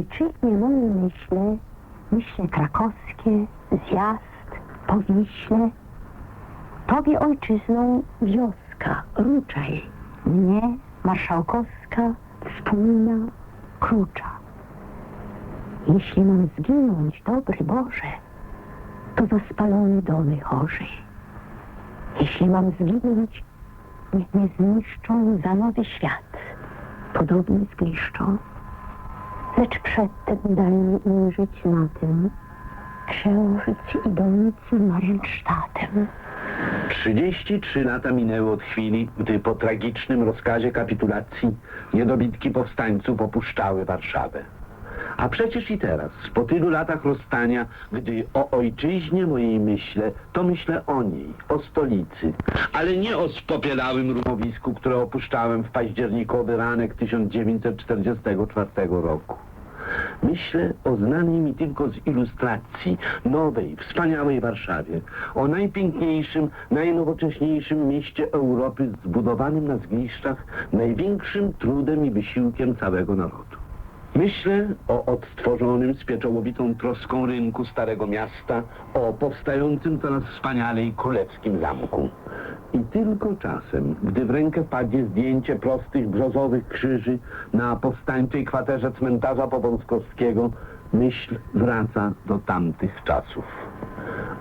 Ojczyźnie mojej myślę, myślę krakowskie, zjazd, powiśle. Tobie ojczyzną wioska, ruczaj, mnie marszałkowska, wspólna, krucza. Jeśli mam zginąć, dobry Boże, to za spalone domy chorzy. Jeśli mam zginąć, niech mnie zniszczą za nowy świat, podobny zgliszczą. Lecz przedtem daj mi ujrzeć na tym księżyc idący Mariensztatem. 33 lata minęły od chwili, gdy po tragicznym rozkazie kapitulacji niedobitki powstańców opuszczały Warszawę. A przecież i teraz, po tylu latach rozstania, gdy o ojczyźnie mojej myślę, to myślę o niej, o stolicy, ale nie o spopielałym rumowisku, które opuszczałem w październikowy ranek 1944 roku. Myślę o znanej mi tylko z ilustracji nowej, wspaniałej Warszawie, o najpiękniejszym, najnowocześniejszym mieście Europy zbudowanym na zgliszczach, największym trudem i wysiłkiem całego narodu. Myślę o odtworzonym z pieczołowitą troską rynku Starego Miasta, o powstającym coraz wspanialej królewskim zamku. I tylko czasem, gdy w rękę wpadnie zdjęcie prostych brzozowych krzyży na powstańczej kwaterze cmentarza Powązkowskiego, myśl wraca do tamtych czasów.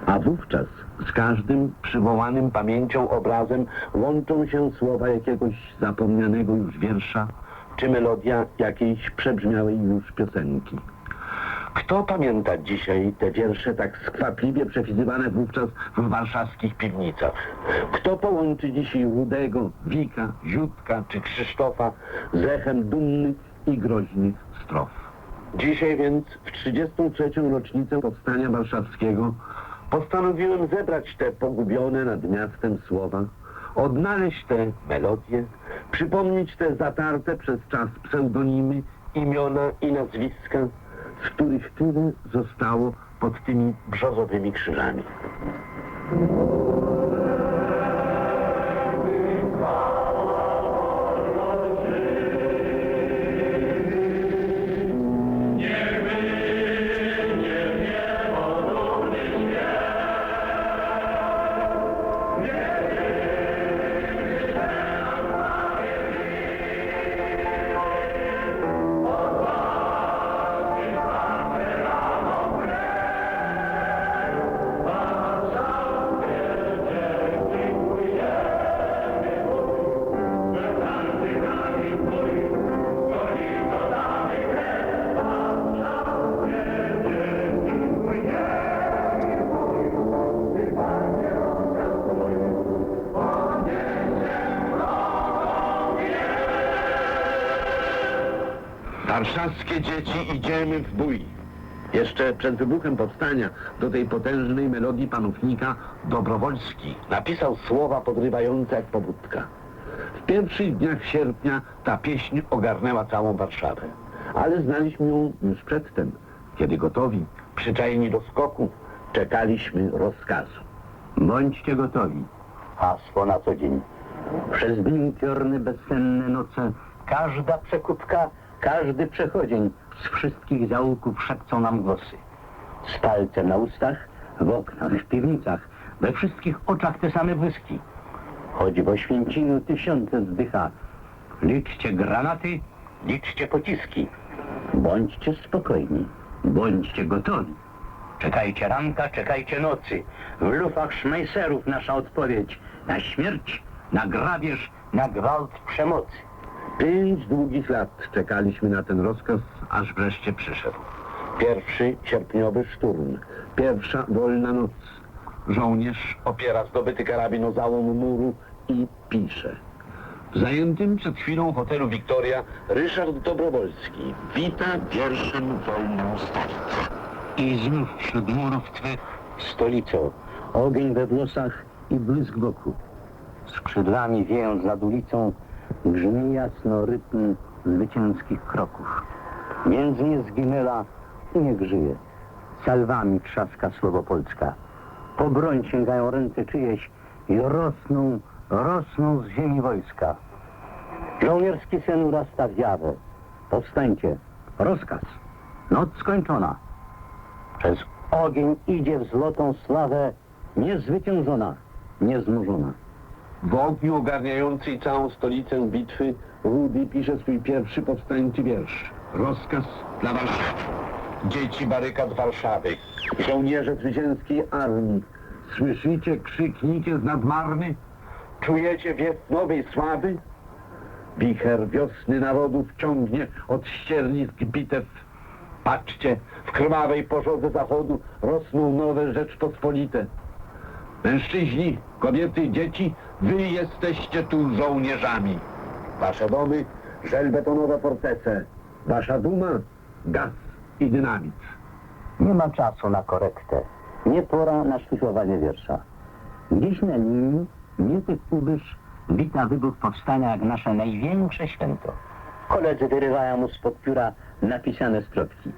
A wówczas z każdym przywołanym pamięcią obrazem łączą się słowa jakiegoś zapomnianego już wiersza, czy melodia jakiejś przebrzmiałej już piosenki. Kto pamięta dzisiaj te wiersze tak skwapliwie przepisywane wówczas w warszawskich piwnicach? Kto połączy dzisiaj Rudego, Wika, Ziutka czy Krzysztofa z echem dumnych i groźnych strof? Dzisiaj więc, w 33. rocznicę Powstania Warszawskiego, postanowiłem zebrać te pogubione nad miastem słowa, odnaleźć te melodie, przypomnieć te zatarte przez czas pseudonimy, imiona i nazwiska, z których tyle zostało pod tymi brzozowymi krzyżami. Warszawskie dzieci idziemy w bój. Jeszcze przed wybuchem powstania do tej potężnej melodii panównika Dobrowolski napisał słowa podrywające jak pobudka. W pierwszych dniach sierpnia ta pieśń ogarnęła całą Warszawę. Ale znaliśmy ją już przedtem, kiedy gotowi, przyczajeni do skoku, czekaliśmy rozkazu. Bądźcie gotowi. Hasło na co dzień. Przez dni bezsenne noce, każda przekupka, każdy przechodzień z wszystkich zaułków szepcą nam głosy. Z palcem na ustach, w oknach, w piwnicach, we wszystkich oczach te same błyski. Choć w Oświęcimiu tysiące zdycha. Liczcie granaty, liczcie pociski. Bądźcie spokojni, bądźcie gotowi. Czekajcie ranka, czekajcie nocy. W lufach szmajserów nasza odpowiedź. Na śmierć, na grabież, na gwałt przemocy. Pięć długich lat czekaliśmy na ten rozkaz, aż wreszcie przyszedł. Pierwszy sierpniowy szturm. Pierwsza wolna noc. Żołnierz opiera zdobyty karabin o załom muru i pisze. W zajętym przed chwilą hotelu Wiktoria Ryszard Dobrowolski wita wierszem wolną stolicę. I znów wśród murów twych stolico, ogień we włosach i błysk wokół. Skrzydłami wiejąc nad ulicą, grzmi jasno rytm zwycięskich kroków. Między nie zginęła i niech żyje. Salwami trzaska słowo Polska. Po broń sięgają ręce czyjeś i rosną, rosną z ziemi wojska. Żołnierski sen urasta w jawę. Powstańcie, Rozkaz. Noc skończona. Przez ogień idzie w złotą sławę niezwyciężona, nieznużona. W ogniu ogarniającej całą stolicę bitwy Rudy pisze swój pierwszy powstańczy wiersz. Rozkaz dla Warszawy. Dzieci barykad Warszawy. Żołnierze zwycięskiej armii. Słyszycie krzykniki z nadmarny? Czujecie wiew nowej sławy? Wicher wiosny narodów ciągnie od ściernisk bitew. Patrzcie, w krwawej pożodze zachodu rosną nowe Rzeczpospolite. Mężczyźni, kobiety, dzieci, wy jesteście tu żołnierzami. Wasze domy, żelbetonowe fortece. Wasza duma, gaz i dynamit. Nie ma czasu na korektę. Nie pora na szpikowanie wiersza. Gdzieś na linii Mietek Kubysz wita wybuch powstania jak nasze największe święto. Koledzy wyrywają mu spod pióra napisane stropki.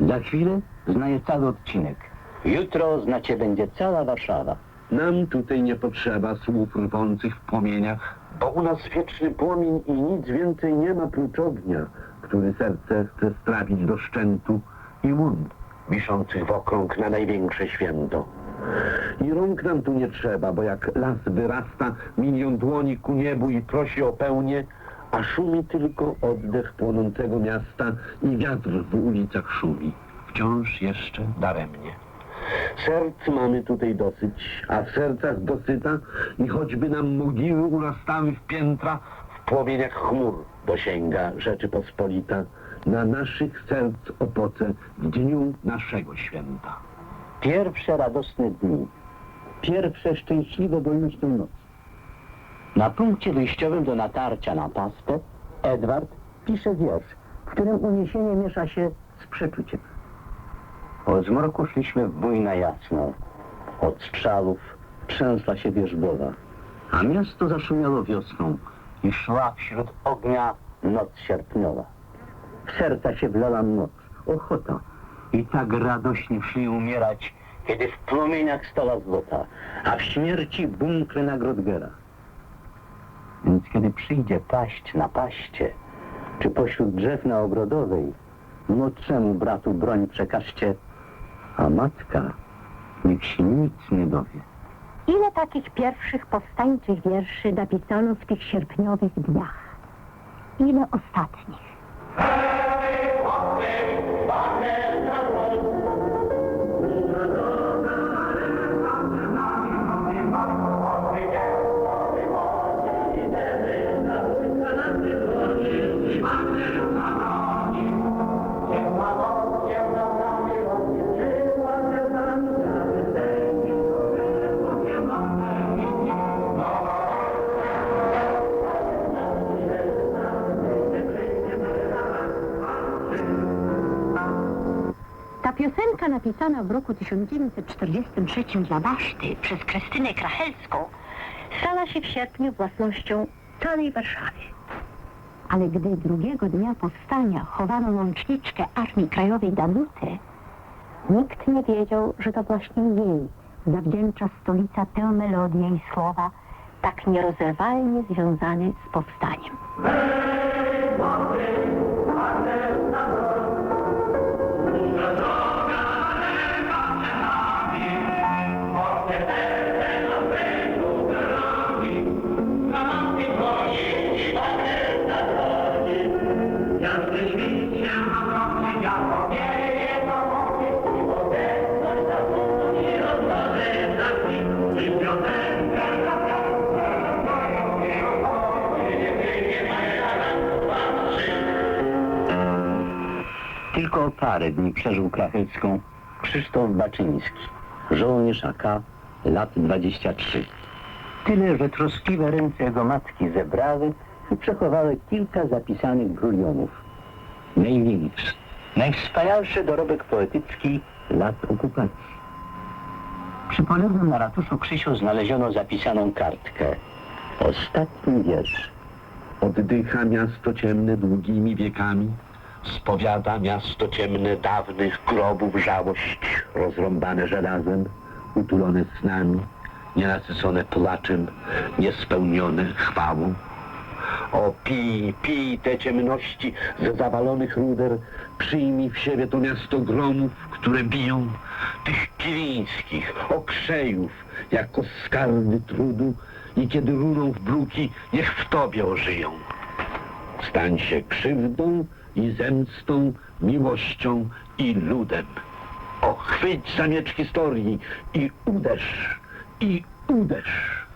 Za chwilę znaje cały odcinek. Jutro znacie będzie cała Warszawa. Nam tutaj nie potrzeba słów rwących w płomieniach, bo u nas wieczny płomień i nic więcej nie ma prócz ognia, który serce chce strawić do szczętu i łund wiszących w okrąg na największe święto. I rąk nam tu nie trzeba, bo jak las wyrasta, milion dłoni ku niebu i prosi o pełnię, a szumi tylko oddech płonącego miasta i wiatr w ulicach szumi. Wciąż jeszcze daremnie. Serc mamy tutaj dosyć, a w sercach dosyta i choćby nam mogiły urastały w piętra, w płomieniach chmur dosięga Rzeczypospolita na naszych serc opoce w dniu naszego święta. Pierwsze radosne dni. Pierwsze szczęśliwe wolnością noc. Na punkcie wyjściowym do natarcia na pastę Edward pisze wiersz, w którym uniesienie miesza się z przeczuciem. Od zmroku szliśmy w bój na jasno. Od strzałów trzęsła się wierzbowa. A miasto zaszumiało wiosną i szła wśród ognia noc sierpniowa. W serca się wlała noc, ochota. I tak radośnie szli umierać, kiedy w płomieniach stała złota, a w śmierci bunkry na Grodgera. Więc kiedy przyjdzie paść na paście, czy pośród drzew na ogrodowej, młodszemu bratu broń przekażcie, a matka niech się nic nie dowie. Ile takich pierwszych powstańczych wierszy napisano w tych sierpniowych dniach? Ile ostatnich? Ta napisana w roku 1943 dla Baszty przez Krystynę Krachelską stała się w sierpniu własnością całej Warszawy. Ale gdy drugiego dnia powstania chowano łączniczkę Armii Krajowej Danutę, nikt nie wiedział, że to właśnie jej zawdzięcza stolica tę melodię i słowa tak nierozerwalnie związane z powstaniem. Parę dni przeżył Krachelską Krzysztof Baczyński, żołnierz AK, lat 23. Tyle, że troskliwe ręce jego matki zebrały i przechowały kilka zapisanych brulionów. Największy, najwspanialszy dorobek poetycki lat okupacji. Przy polewnym na ratuszu Krzysiu znaleziono zapisaną kartkę. Ostatni wiersz. Oddycha miasto ciemne długimi wiekami, spowiada miasto ciemne dawnych grobów żałość, rozrąbane żelazem, utulone snami, nienasycone placzem, niespełnione chwałą. O, pij, pij te ciemności ze zawalonych ruder, przyjmij w siebie to miasto gromów, które biją, tych kilińskich, okrzejów, jako skarby trudu i kiedy runą w bruki, niech w tobie ożyją. Stań się krzywdą i zemstą, miłością i ludem. O, chwyć za miecz historii i uderz, i uderz.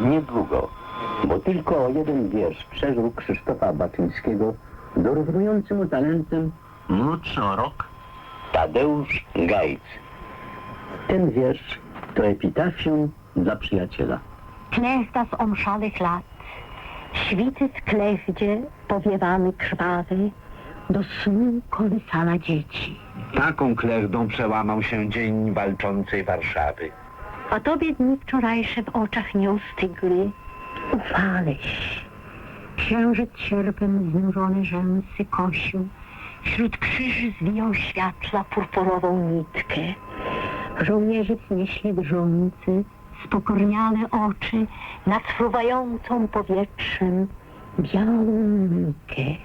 Niedługo, bo tylko o jeden wiersz przeżył Krzysztofa Baczyńskiego, dorównujący mu talentem młodszy o rok Tadeusz Gajc. Ten wiersz to epitafium dla przyjaciela. Knechta z omszalych lat, świty w klechdzie, powiewamy krwawy, do snu kołysala dzieci. Taką klechdą przełamał się dzień walczącej Warszawy. A tobie dni wczorajsze w oczach nie ustygły. Ufaleś. Księżyc sierpem znużone rzęsy kosił. Wśród krzyży zwijał światła purpurową nitkę. Żołnierze wznieśli drżący, spokorniale oczy nad fruwającą powietrzem białą mgę.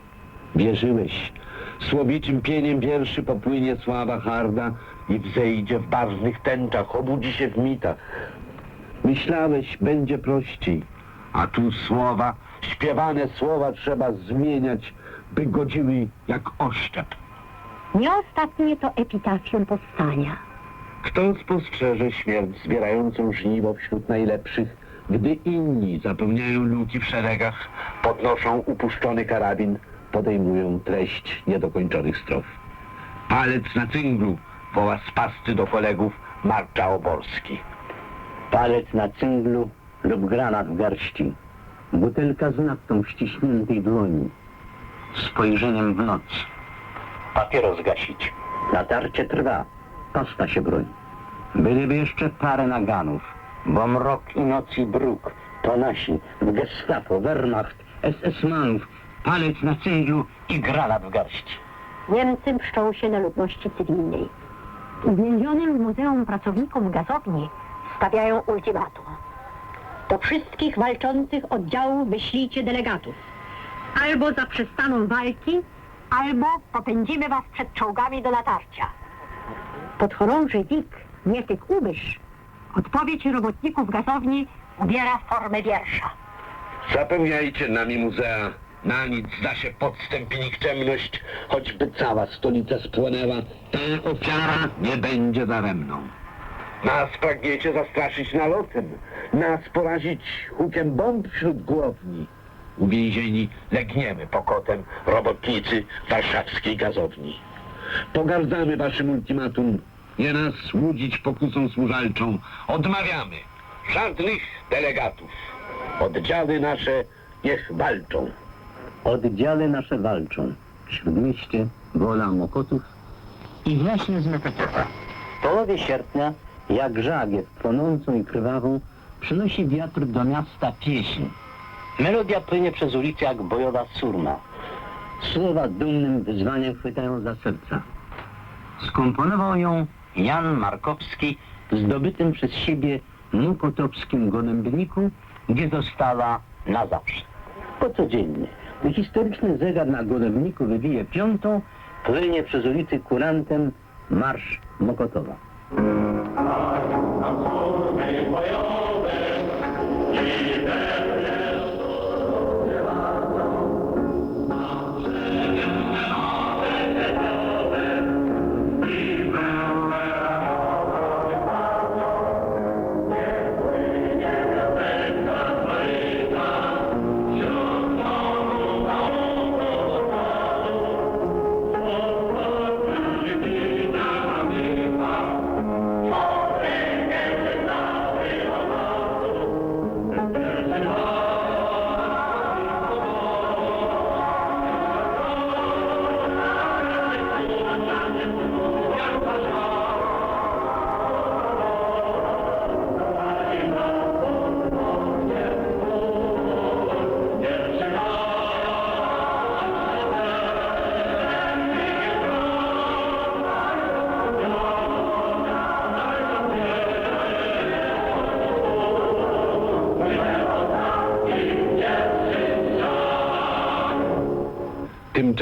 Wierzyłeś. Słowicim pieniem wierszy popłynie sława harda i wzejdzie w barwnych tęczach, obudzi się w mitach. Myślałeś, będzie prościej, a tu słowa, śpiewane słowa trzeba zmieniać, by godziły jak oszczep. Nie ostatnie to epitafium powstania. Kto spostrzeże śmierć zbierającą żniwo wśród najlepszych, gdy inni zapełniają luki w szeregach, podnoszą upuszczony karabin, podejmują treść niedokończonych strof. Palec na cynglu woła z pasty do kolegów Marcza Oborski. Palec na cynglu lub granat w garści. Butelka z naftą w ściśniętej dłoni. Spojrzeniem w noc. Papieros gasić. Natarcie trwa. Pasta się broni. Byliby jeszcze parę naganów, bo mrok i noc i bruk to nasi w gestapo, Wehrmacht, SS-manów, palec na cynglu i granat w garści. Niemcy mszczą się na ludności cywilnej. Uwięzionym w muzeum pracownikom gazowni stawiają ultimatum. Do wszystkich walczących oddziałów wyślijcie delegatów. Albo zaprzestaną walki, albo popędzimy was przed czołgami do natarcia. Podchorąży Wik, Mietek Ubysz, odpowiedź robotników gazowni ubiera formę wiersza. Zapełniajcie nami muzea. Na nic zda się podstęp i nikczemność, choćby cała stolica spłonęła, ta ofiara nie będzie daremną. Nas pragniecie zastraszyć nalotem, nas porazić hukiem bomb wśród głowni. Uwięzieni legniemy pokotem robotnicy warszawskiej gazowni. Pogardzamy waszym ultimatum, nie nas łudzić pokusą służalczą. Odmawiamy żadnych delegatów. Oddziały nasze niech walczą. Oddziały nasze walczą. Śródmieście wola Mokotów i właśnie z Mokotova. W połowie sierpnia, jak żagiew płonącą i krwawą, przynosi wiatr do miasta pieśń. Melodia płynie przez ulicę jak bojowa surma. Słowa dumnym wyzwaniem chwytają za serca. Skomponował ją Jan Markowski zdobytym przez siebie mokotowskim golębniku, gdzie została na zawsze. Po codziennie, historyczny zegar na golewniku wybije piątą, płynie przez ulicy kurantem marsz Mokotowa.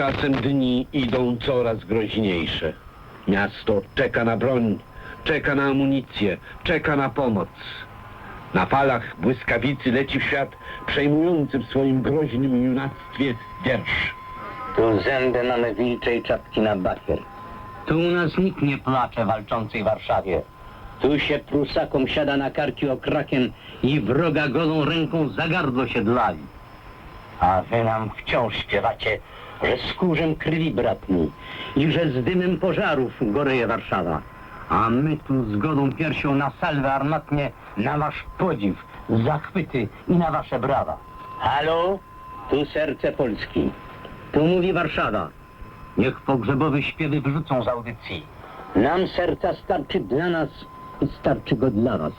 Tymczasem dni idą coraz groźniejsze. Miasto czeka na broń, czeka na amunicję, czeka na pomoc. Na falach błyskawicy leci w świat przejmujący w swoim groźnym junactwie wiersz. Tu zęby mamy wilczej czapki na bakier. Tu u nas nikt nie placze walczącej Warszawie. Tu się prusakom siada na karki okrakiem i wroga golą ręką za gardło się dlali. A wy nam wciąż śpiewacie, że skórzem krwi bratni i że z dymem pożarów goreje Warszawa. A my tu z godą piersią na salwę armatnie, na wasz podziw, zachwyty i na wasze brawa. Halo, tu serce Polski. Tu mówi Warszawa. Niech pogrzebowe śpiewy wrzucą z audycji. Nam serca starczy dla nas i starczy go dla was.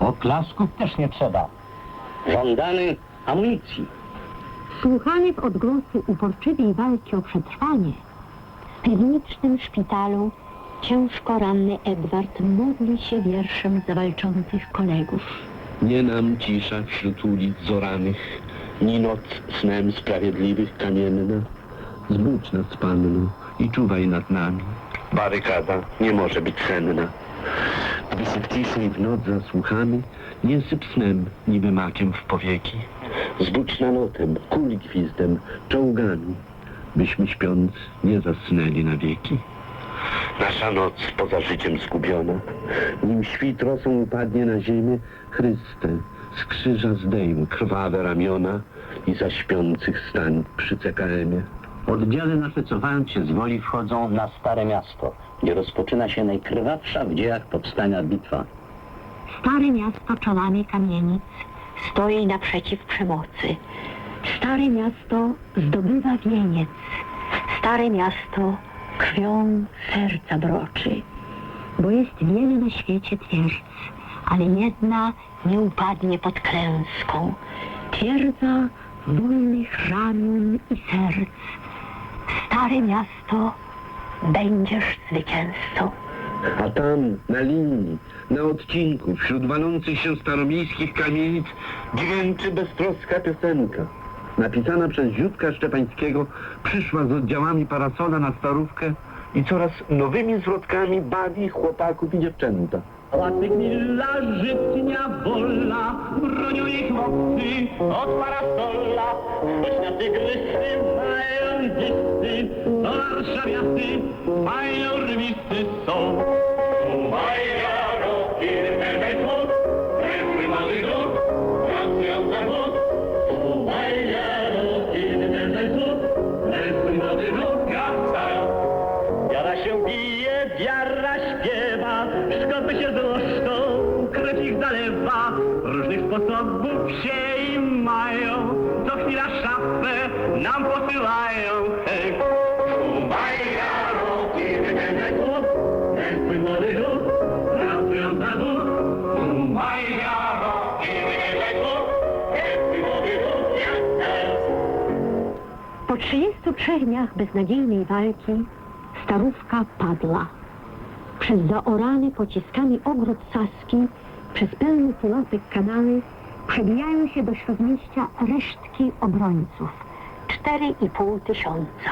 Oklasków też nie trzeba. Żądamy amunicji. Słuchany w odgłosy uporczywej walki o przetrwanie, w piwnicznym szpitalu ciężko ranny Edward modli się wierszem za walczących kolegów. Nie nam cisza wśród ulic zoranych, ni noc snem sprawiedliwych kamienna. Zbudź nas, Panno, i czuwaj nad nami. Barykada nie może być senna. Gdy się w w noc zasłuchamy, nie syp snem, niby makiem w powieki. Zbudź nalotem, kuli gwizdem, czołgami, byśmy śpiąc nie zasnęli na wieki. Nasza noc poza życiem zgubiona, nim świt rosą upadnie na ziemię, Chryste, z krzyża zdejm krwawe ramiona i za śpiących stań przy CKM-ie. Oddziały nasze cofając się z woli wchodzą na Stare Miasto, gdzie rozpoczyna się najkrwawsza w dziejach powstania bitwa. Stare miasto czołami kamienic stoi naprzeciw przemocy. Stare miasto zdobywa wieniec. Stare miasto krwią serca broczy. Bo jest wiele na świecie twierdz, ale jedna nie upadnie pod klęską. Twierdza wolnych ramion i serc. Stare miasto będziesz zwycięzcą. A tam, na linii, na odcinku, wśród walących się staromiejskich kamienic, dźwięczy beztroska piosenka. Napisana przez Ziutka Szczepańskiego, przyszła z oddziałami parasola na starówkę i coraz nowymi zwrotkami bawi chłopaków i dziewczęta. Łatwych milla żytnia wola, bronią jej chłopcy od parasola. Choć na tygrysy mają listy, to warszawiacy mają rwisy są. Uwaga, Różnych sposobów się im mają, co chwila szafę nam posyłają. Hej! Po 33 dniach beznadziejnej walki starówka padła. Przez zaorany pociskami ogród Saski, przez pełny pułapek kanały przebijają się do śródmieścia resztki obrońców. 4,5 tysiąca.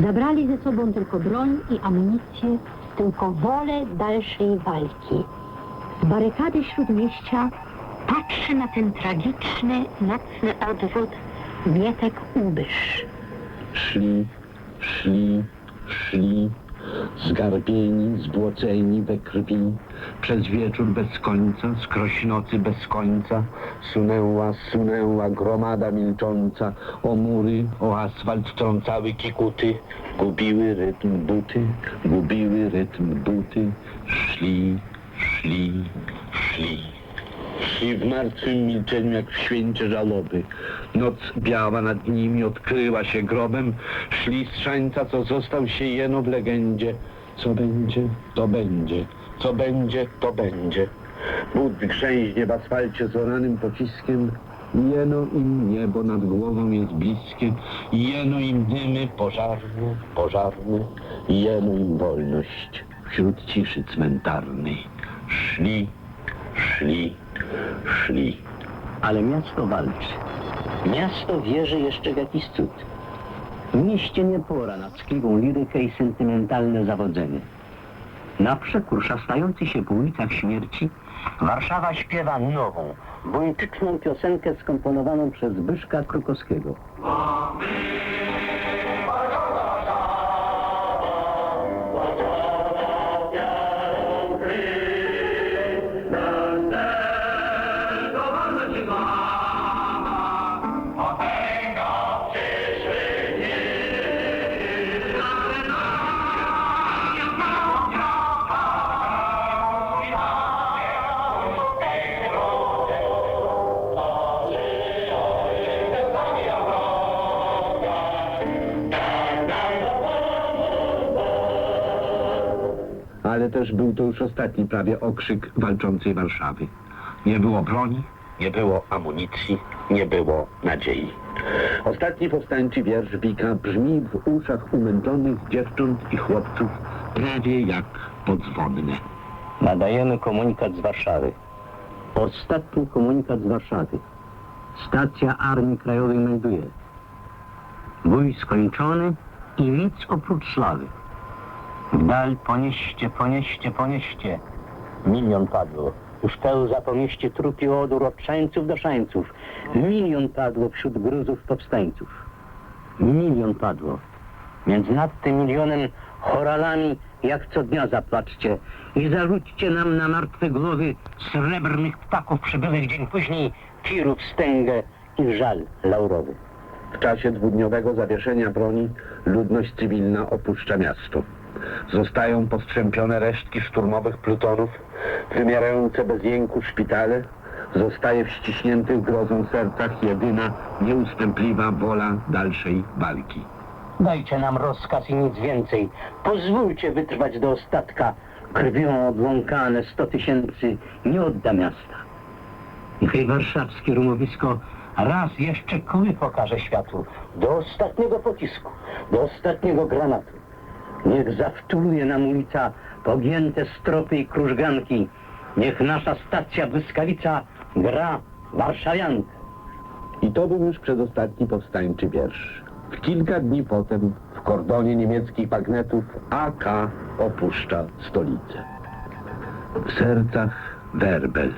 Zabrali ze sobą tylko broń i amunicję, tylko wolę dalszej walki. Z barykady śródmieścia patrzy na ten tragiczny, nocny odwrót Mietek Ubysz. Szli, szli, szli, zgarbieni, zbłoceni we krwi, przez wieczór bez końca, skroś nocy bez końca, sunęła, sunęła gromada milcząca, o mury, o asfalt trącały kikuty, gubiły rytm buty, gubiły rytm buty, szli, szli, szli. Szli w martwym milczeniu jak w święcie żałoby. Noc biała nad nimi odkryła się grobem. Szli z szańca, co został się jeno w legendzie. Co będzie, to będzie. Co będzie, to będzie. But grzęźnie w asfalcie z oranym pociskiem. Jeno im niebo nad głową jest bliskie. Jeno im dymy pożarne, pożarne. Jeno im wolność wśród ciszy cmentarnej. Szli, szli, szli. Ale miasto walczy. Miasto wierzy jeszcze w jakiś cud. W mieście nie pora na ckliwą lirykę i sentymentalne zawodzenie. Na przekór szastający się po ulicach śmierci, Warszawa śpiewa nową, buńczyczną piosenkę skomponowaną przez Zbyszka Krukowskiego. Też był to już ostatni prawie okrzyk walczącej Warszawy. Nie było broni, nie było amunicji, nie było nadziei. Ostatni powstańczy wiersz Wika brzmi w uszach umęczonych dziewcząt i chłopców prawie jak podzwonne. Nadajemy komunikat z Warszawy. Ostatni komunikat z Warszawy. Stacja Armii Krajowej melduje. Bój skończony i nic oprócz sławy. Dal ponieście, ponieście, ponieście. Milion padło. Już pełza po mieście trupi odór od szańców do szańców. Milion padło wśród gruzów powstańców. Milion padło. Między nad tym milionem choralami jak co dnia zaplaczcie i zarzućcie nam na martwe głowy srebrnych ptaków przybyłych dzień później, tirów stęgę i żal laurowy. W czasie dwudniowego zawieszenia broni ludność cywilna opuszcza miasto. Zostają postrzępione resztki szturmowych plutonów, wymierające bez jęku szpitale. Zostaje w ściśniętych grozą sercach jedyna, nieustępliwa wola dalszej walki. Dajcie nam rozkaz i nic więcej. Pozwólcie wytrwać do ostatka. Krwią obłąkane sto tysięcy nie odda miasta. Niechaj warszawskie rumowisko raz jeszcze kły pokaże światu. Do ostatniego pocisku, do ostatniego granatu. Niech zawtuluje nam ulica pogięte stropy i krużganki. Niech nasza stacja błyskawica gra warszawiankę. I to był już przedostatni powstańczy wiersz. W kilka dni potem w kordonie niemieckich bagnetów AK opuszcza stolicę. W sercach werbel,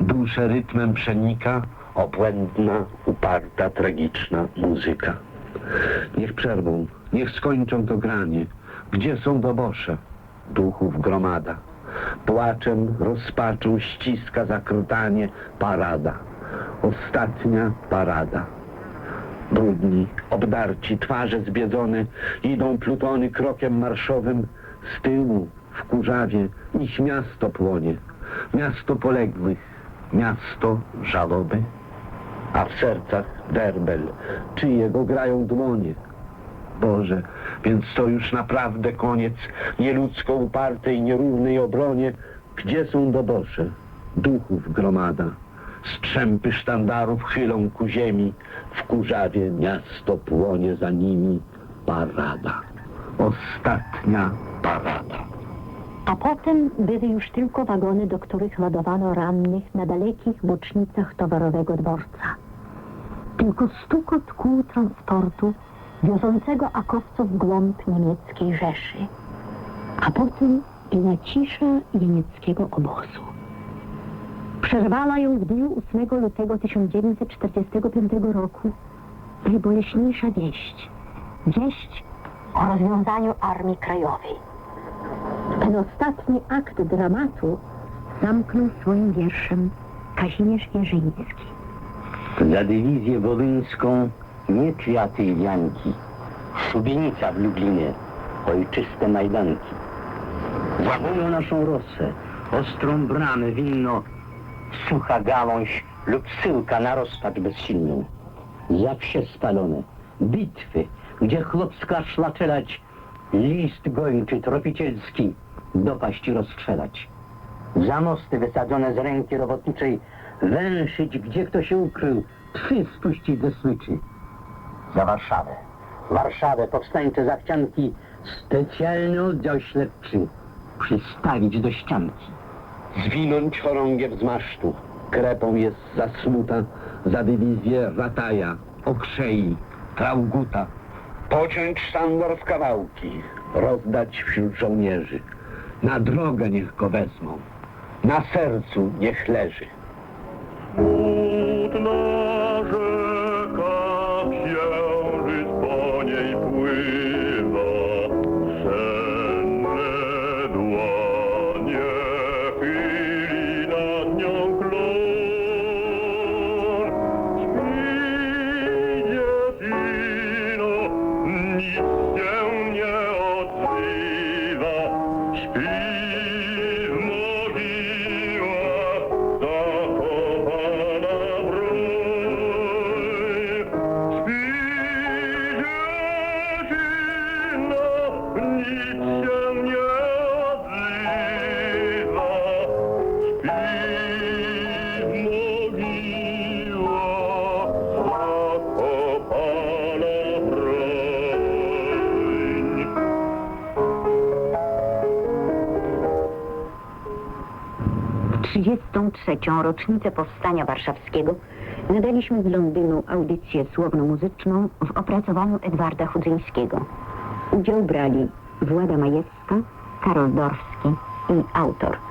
duszę rytmem przenika obłędna, uparta, tragiczna muzyka. Niech przerwą, niech skończą to granie. Gdzie są dobosze? Duchów gromada. Płaczem, rozpaczą ściska zakrutanie parada. Ostatnia parada. Brudni, obdarci, twarze zbiedzone, idą plutony krokiem marszowym. Z tyłu, w kurzawie, ich miasto płonie. Miasto poległych, miasto żałoby. A w sercach werbel, czyjego grają dłonie. Boże, więc to już naprawdę koniec nieludzko upartej, nierównej obronie. Gdzie są dobosze? Duchów gromada. Strzępy sztandarów chylą ku ziemi. W kurzawie miasto płonie za nimi. Parada. Ostatnia parada. A potem były już tylko wagony, do których ładowano rannych na dalekich bocznicach towarowego dworca. Tylko stukot kół transportu wiozącego akowców w głąb niemieckiej Rzeszy. A potem była cisza niemieckiego obozu. Przerwała ją w dniu 8 lutego 1945 roku najboleśniejsza wieść. Wieść o rozwiązaniu Armii Krajowej. Ten ostatni akt dramatu zamknął swoim wierszem Kazimierz Wierzyński. Za dywizję wolyńską nie kwiaty i wianki, szubienica w Lublinie, ojczyste majdanki. Zawoją naszą rosę, ostrą bramę winno, sucha gałąź lub syłka na rozpacz bezsilną. Za wsie spalone, bitwy, gdzie chłopska szła czelać, list gończy tropicielski dopaść i rozstrzelać. Za mosty wysadzone z ręki robotniczej, węszyć, gdzie kto się ukrył, psy spuścić do smyczy. Za Warszawę. Warszawę, powstańcze zachcianki, specjalny oddział śledczy przystawić do ścianki. Zwinąć chorągiew z masztu. Krepą jest zasnuta za dywizję Rataja, Okrzei, Trauguta. Pociąć sztandar w kawałki, rozdać wśród żołnierzy. Na drogę niech go wezmą, na sercu niech leży. 33. rocznicę Powstania Warszawskiego nadaliśmy z Londynu audycję słowno-muzyczną w opracowaniu Edwarda Chudzyńskiego. Udział brali Włada Majewska, Karol Dorski i autor.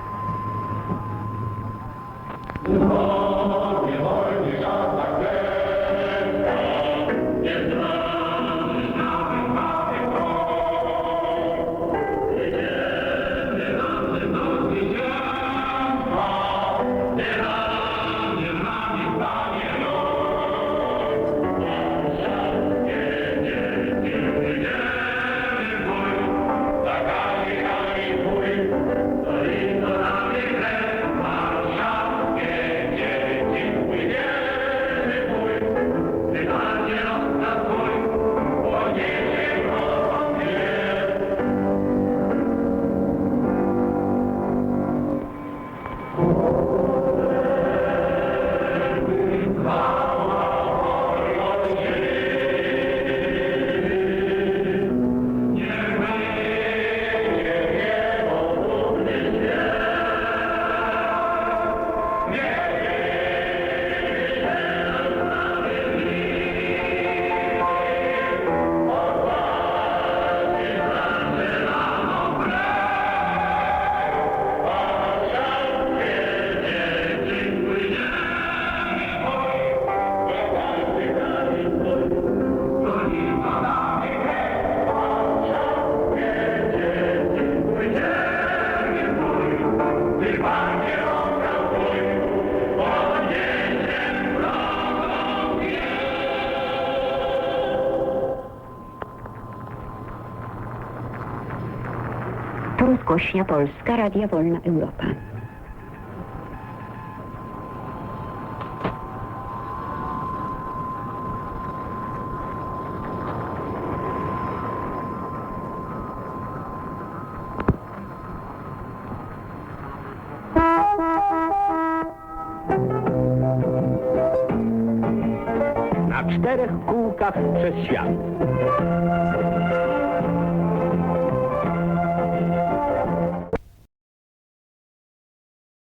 Rozgłośnia Polska, Radia Wolna Europa. Na czterech kółkach przez świat.